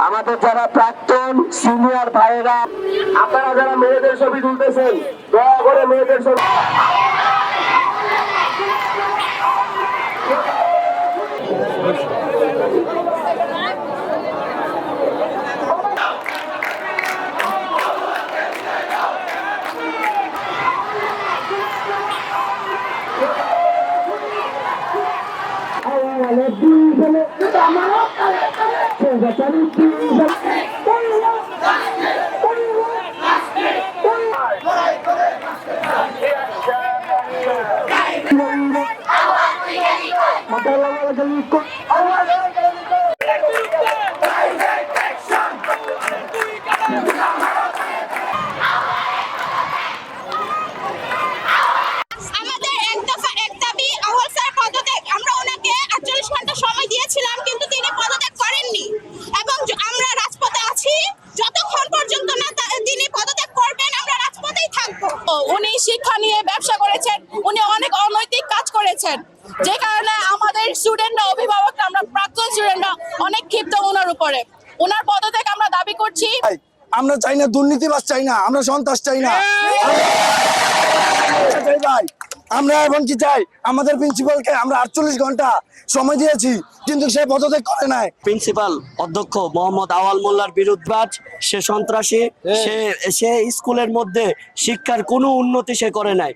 আমাদের যারা প্রাক্তন সিনিয়র ভাইয়েরা আপনারা যারা মেয়েদের ছবি তুলতেছেন দয়া করে মেয়েদের ছবি আমাদের স্যার পদত্যাগ। আমরা ওনাকে আটচল্লিশ ঘণ্টা সময় দিয়েছিলাম কিন্তু উনি শিক্ষা নিয়ে ব্যবসা করেছেন উনি অনেক অনৈতিক কাজ করেছেন। যে কারণে আমাদের স্টুডেন্টরা অভিভাবকরা আমরা প্রাক্তন স্টুডেন্টরা অনেক ক্ষিপ্ত ওনার উপরে। ওনার পদত্যাগ আমরা দাবি করছি। আমরা চাই না দুর্নীতিবাস চাই না আমরা সন্ত্রাস চাই না। ভাই আমরা এখন কি চাই? আমাদের প্রিন্সিপালকে আমরা আটচল্লিশ ঘণ্টা সময় দিয়েছি কিন্তু সে পদত্যাগ করে নাই। প্রিন্সিপাল অধ্যক্ষ মোহাম্মদ আওয়াল মোল্লার বিরুদ্ধবাজ সে সন্ত্রাসী সে সে স্কুলের মধ্যে শিক্ষার কোনো উন্নতি সে করে নাই।